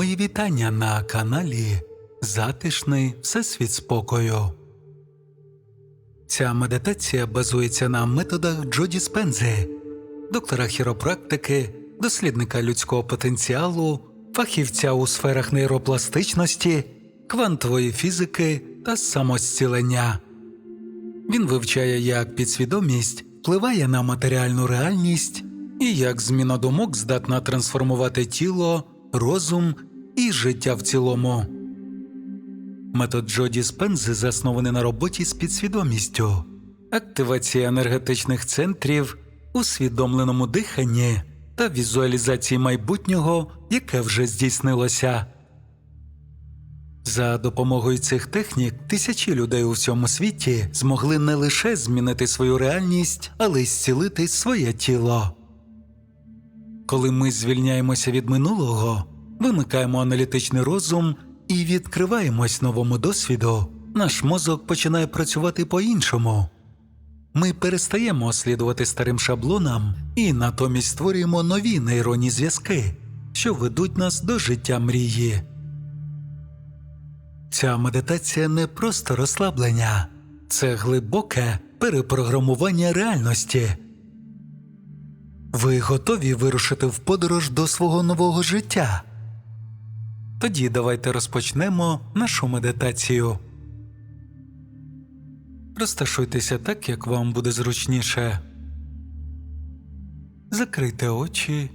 Мої вітання на каналі Затишний Всесвіт спокою. Ця медитація базується на методах Джоді Спензи, доктора хіропрактики, дослідника людського потенціалу, фахівця у сферах нейропластичності, квантової фізики та самозцілення. Він вивчає, як підсвідомість впливає на матеріальну реальність і як зміна думок здатна трансформувати тіло, розум і життя в цілому. Метод Джоді Спензи заснований на роботі з підсвідомістю, активації енергетичних центрів, усвідомленому диханні та візуалізації майбутнього, яке вже здійснилося. За допомогою цих технік тисячі людей у всьому світі змогли не лише змінити свою реальність, але й зцілити своє тіло. Коли ми звільняємося від минулого, вимикаємо аналітичний розум і відкриваємось новому досвіду, наш мозок починає працювати по-іншому. Ми перестаємо слідувати старим шаблонам і натомість створюємо нові нейронні зв'язки, що ведуть нас до життя мрії. Ця медитація не просто розслаблення, це глибоке перепрограмування реальності. Ви готові вирушити в подорож до свого нового життя? Тоді давайте розпочнемо нашу медитацію. Розташуйтеся так, як вам буде зручніше. Закрийте очі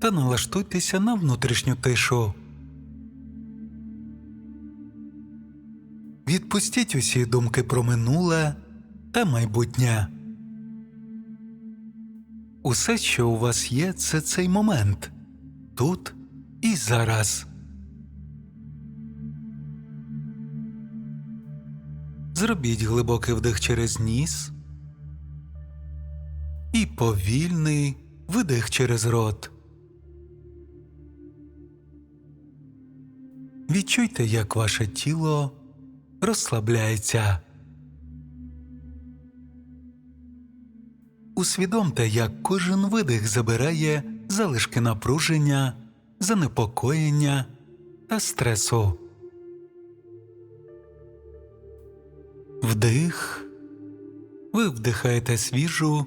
та налаштуйтеся на внутрішню тишу. Відпустіть усі думки про минуле та майбутнє. Усе, що у вас є, це цей момент тут і зараз. Зробіть глибокий вдих через ніс і повільний видих через рот. Відчуйте, як ваше тіло розслабляється. Усвідомте, як кожен видих забирає залишки напруження, занепокоєння та стресу. Вдих. Ви вдихаєте свіжу,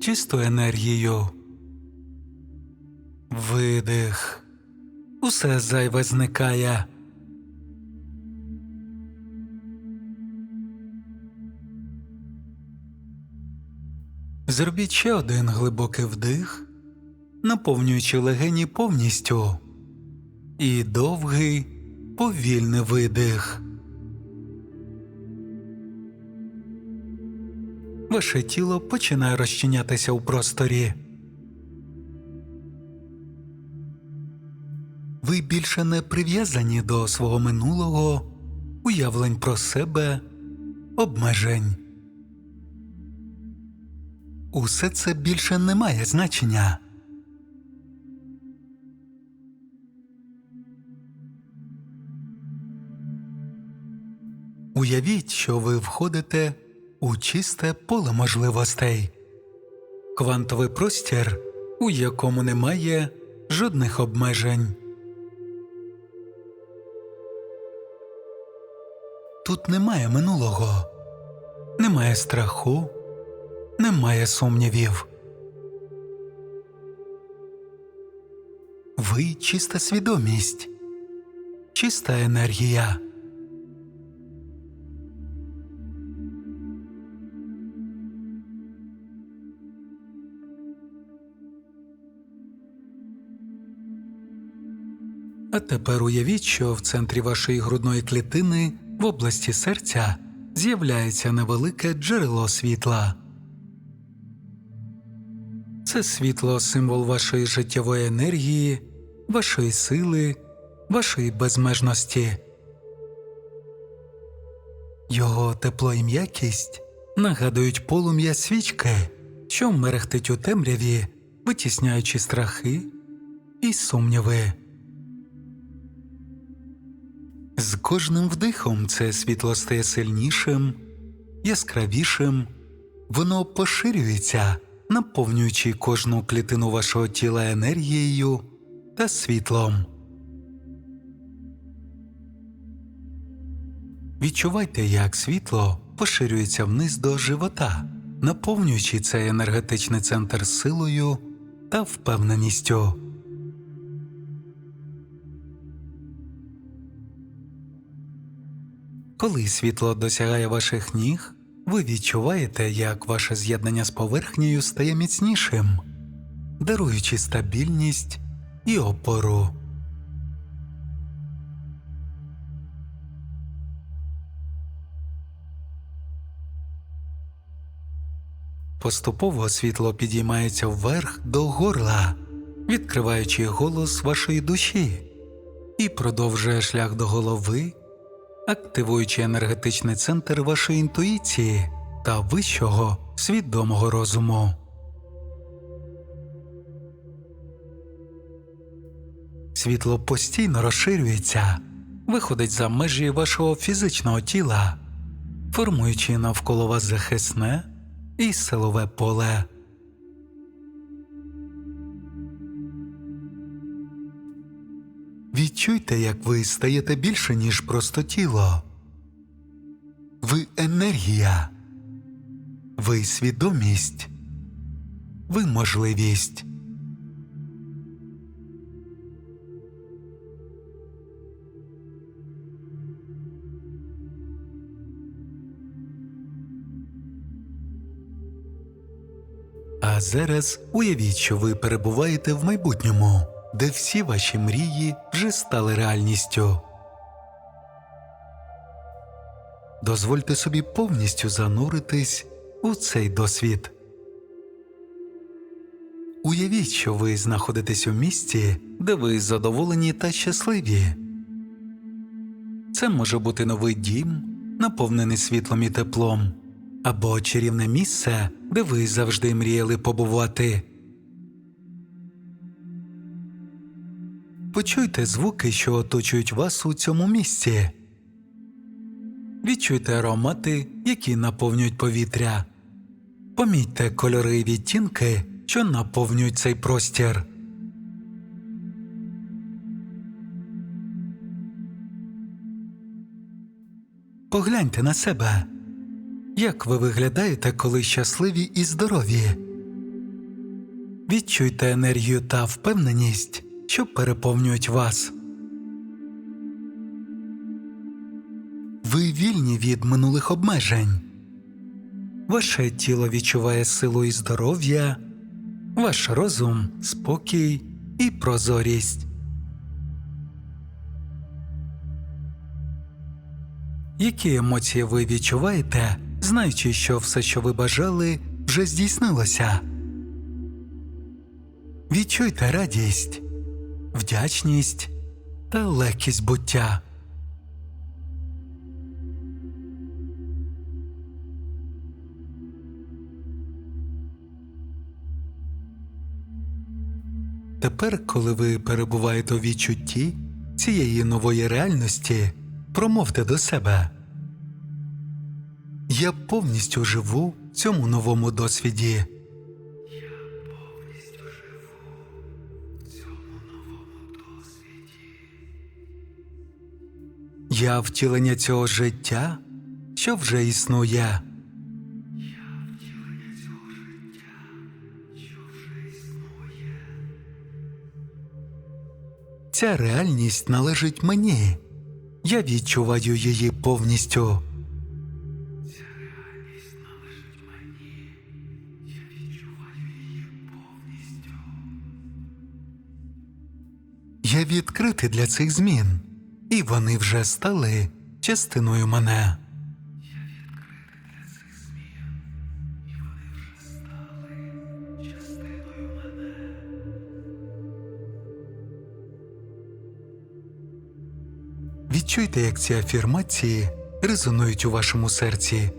чисту енергію. Видих. Усе зайве зникає. Зробіть ще один глибокий вдих, наповнюючи легені повністю, і довгий повільний видих. Ваше тіло починає розчинятися у просторі. Ви більше не прив'язані до свого минулого, уявлень про себе, обмежень. Усе це більше не має значення. Уявіть, що ви входите у чисте поле можливостей, квантовий простір, у якому немає жодних обмежень. Тут немає минулого, немає страху, немає сумнівів. Ви чиста свідомість, чиста енергія. А тепер уявіть, що в центрі вашої грудної клітини в області серця з'являється невелике джерело світла. Це світло символ вашої життєвої енергії, вашої сили, вашої безмежності. Його тепло і м'якість нагадують полум'я свічки, що мерехтить у темряві, витісняючи страхи і сумніви. З кожним вдихом це світло стає сильнішим, яскравішим, воно поширюється, наповнюючи кожну клітину вашого тіла енергією та світлом. Відчувайте, як світло поширюється вниз до живота, наповнюючи цей енергетичний центр силою та впевненістю. Коли світло досягає ваших ніг, ви відчуваєте, як ваше з'єднання з поверхнею стає міцнішим, даруючи стабільність і опору. Поступово світло підіймається вверх до горла, відкриваючи голос вашої душі, і продовжує шлях до голови, активуючи енергетичний центр вашої інтуїції та вищого свідомого розуму. Світло постійно розширюється, виходить за межі вашого фізичного тіла, формуючи навколо вас захисне і силове поле. Відчуйте, як ви стаєте більше, ніж просто тіло. Ви енергія, ви свідомість, ви можливість. А зараз уявіть, що ви перебуваєте в майбутньому, де всі ваші мрії вже стали реальністю. Дозвольте собі повністю зануритись у цей досвід. Уявіть, що ви знаходитесь у місті, де ви задоволені та щасливі. Це може бути новий дім, наповнений світлом і теплом, або чарівне місце, де ви завжди мріяли побувати. Почуйте звуки, що оточують вас у цьому місці. Відчуйте аромати, які наповнюють повітря. Помітьте кольори і відтінки, що наповнюють цей простір. Погляньте на себе. Як ви виглядаєте, коли щасливі і здорові? Відчуйте енергію та впевненість, що переповнюють вас. Ви вільні від минулих обмежень. Ваше тіло відчуває силу і здоров'я, ваш розум, спокій і прозорість. Які емоції ви відчуваєте, знаючи, що все, що ви бажали, вже здійснилося? Відчуйте радість, вдячність та легкість буття. Тепер, коли ви перебуваєте у відчутті цієї нової реальності, промовте до себе. Я повністю живу в цьому новому досвіді. Я втілення цього життя, що вже існує. Ця реальність належить мені. Я відчуваю її повністю. Ця реальність належить мені. Я відкритий для цих змін, і вони вже стали частиною мене. Відчуйте, як ці афірмації резонують у вашому серці,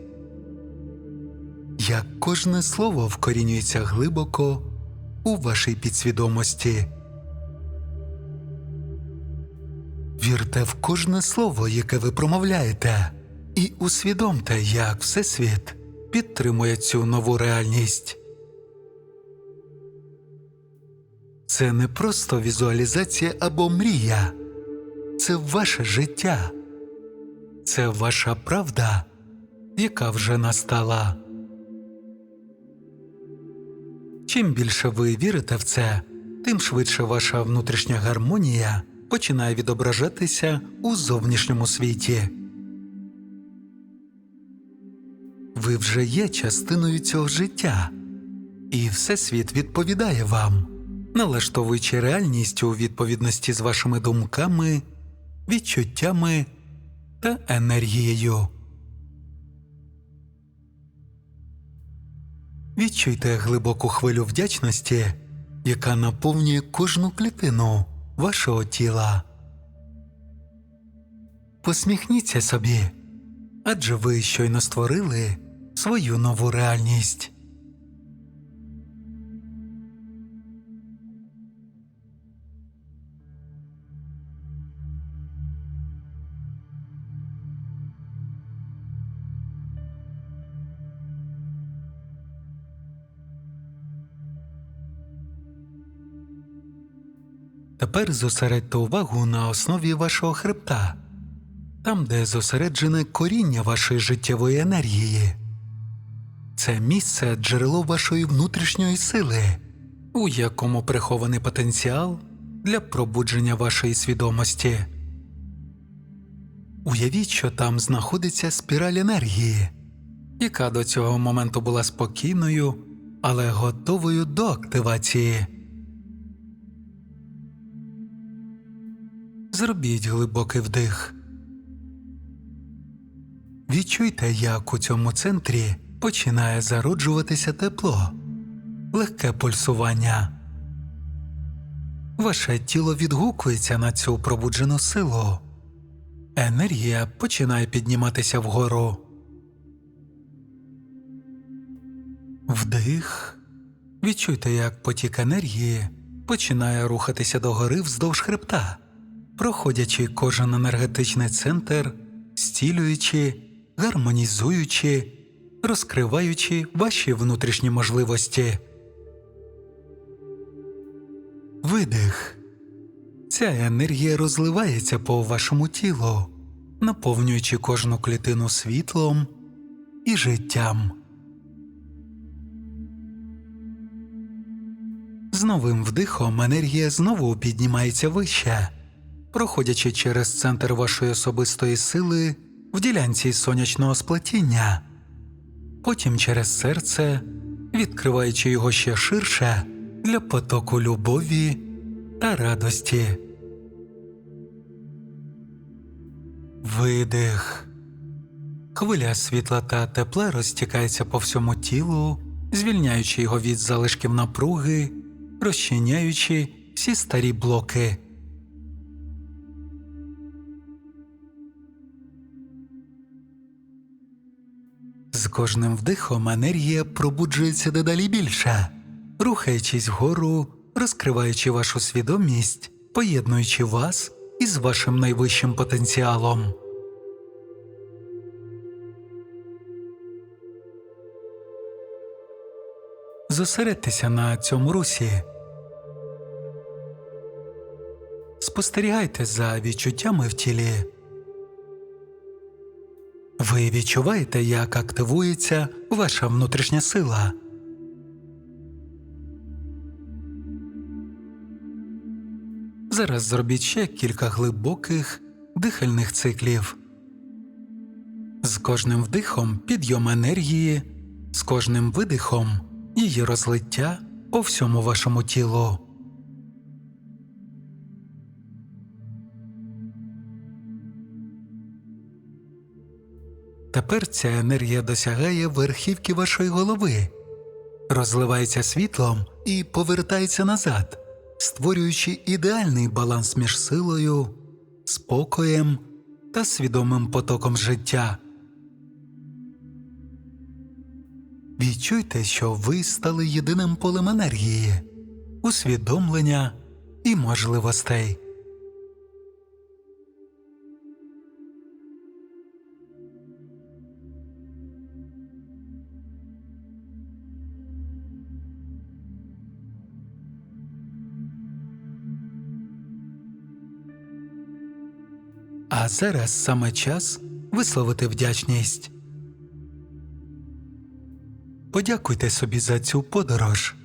як кожне слово вкорінюється глибоко у вашій підсвідомості. Вірте в кожне слово, яке ви промовляєте, і усвідомте, як Всесвіт підтримує цю нову реальність. Це не просто візуалізація або мрія, це ваше життя, це ваша правда, яка вже настала. Чим більше ви вірите в це, тим швидше ваша внутрішня гармонія починає відображатися у зовнішньому світі. Ви вже є частиною цього життя, і Всесвіт відповідає вам, налаштовуючи реальність у відповідності з вашими думками, відчуттями та енергією. Відчуйте глибоку хвилю вдячності, яка наповнює кожну клітину вашого тіла. Посміхніться собі, адже ви щойно створили свою нову реальність. Тепер зосередьте увагу на основі вашого хребта, там, де зосереджене коріння вашої життєвої енергії. Це місце джерело вашої внутрішньої сили, у якому прихований потенціал для пробудження вашої свідомості. Уявіть, що там знаходиться спіраль енергії, яка до цього моменту була спокійною, але готовою до активації. Зробіть глибокий вдих. Відчуйте, як у цьому центрі починає зароджуватися тепло, легке пульсування. Ваше тіло відгукується на цю пробуджену силу. Енергія починає підніматися вгору. Вдих. Відчуйте, як потік енергії починає рухатися догори вздовж хребта проходячи кожен енергетичний центр, стілюючи, гармонізуючи, розкриваючи ваші внутрішні можливості. Видих. Ця енергія розливається по вашому тілу, наповнюючи кожну клітину світлом і життям. З новим вдихом енергія знову піднімається вище проходячи через центр вашої особистої сили в ділянці сонячного сплетіння, потім через серце, відкриваючи його ще ширше для потоку любові та радості. Видих. Хвиля світла та тепла розтікається по всьому тілу, звільняючи його від залишків напруги, розчиняючи всі старі блоки. Кожним вдихом енергія пробуджується дедалі більше, рухаючись вгору, розкриваючи вашу свідомість, поєднуючи вас із вашим найвищим потенціалом. Зосередьтеся на цьому русі. Спостерігайте за відчуттями в тілі. Ви відчуваєте, як активується ваша внутрішня сила. Зараз зробіть ще кілька глибоких дихальних циклів. З кожним вдихом підйом енергії, з кожним видихом її розлиття по всьому вашому тілу. Тепер ця енергія досягає верхівки вашої голови, розливається світлом і повертається назад, створюючи ідеальний баланс між силою, спокоєм та свідомим потоком життя. Відчуйте, що ви стали єдиним полем енергії, усвідомлення і можливостей. А зараз саме час висловити вдячність. Подякуйте собі за цю подорож,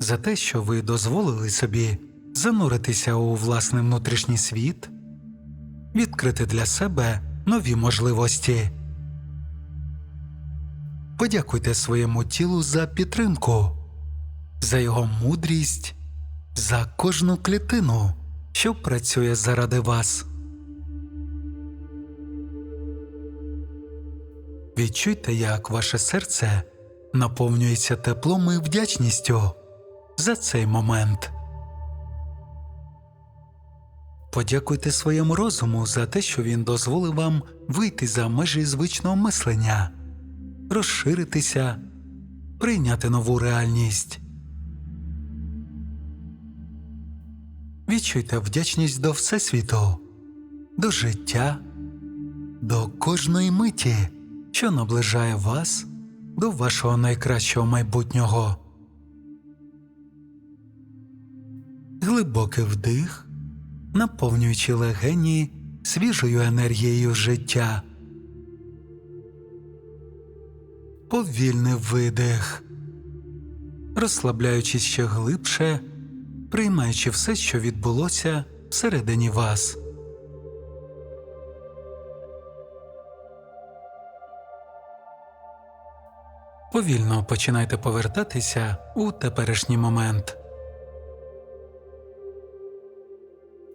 за те, що ви дозволили собі зануритися у власний внутрішній світ, відкрити для себе нові можливості. Подякуйте своєму тілу за підтримку, за його мудрість, за кожну клітину, що працює заради вас. Відчуйте, як ваше серце наповнюється теплом і вдячністю за цей момент. Подякуйте своєму розуму за те, що він дозволив вам вийти за межі звичного мислення, розширитися, прийняти нову реальність. Відчуйте вдячність до Всесвіту, до життя, до кожної миті, що наближає вас до вашого найкращого майбутнього. Глибокий вдих, наповнюючи легені свіжою енергією життя. Повільний видих, розслабляючись ще глибше, приймаючи все, що відбулося всередині вас. Повільно починайте повертатися у теперішній момент.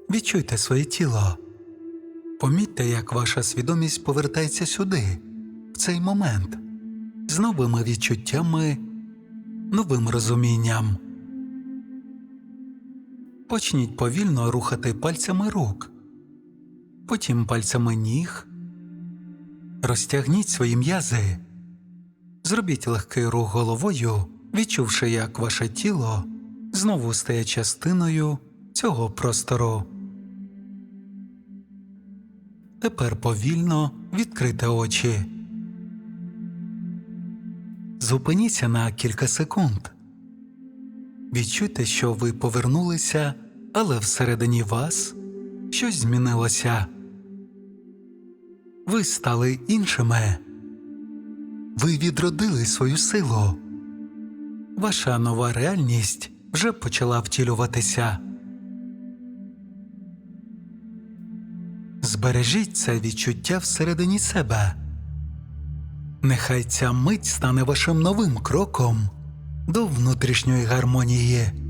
Відчуйте своє тіло. Помітьте, як ваша свідомість повертається сюди, в цей момент, з новими відчуттями, новим розумінням. Почніть повільно рухати пальцями рук, потім пальцями ніг. Розтягніть свої м'язи. Зробіть легкий рух головою, відчувши, як ваше тіло знову стає частиною цього простору. Тепер повільно відкрийте очі. Зупиніться на кілька секунд. Відчуйте, що ви повернулися, але всередині вас щось змінилося. Ви стали іншими. Ви відродили свою силу. Ваша нова реальність вже почала втілюватися. Збережіть це відчуття всередині себе. Нехай ця мить стане вашим новим кроком до внутрішньої гармонії.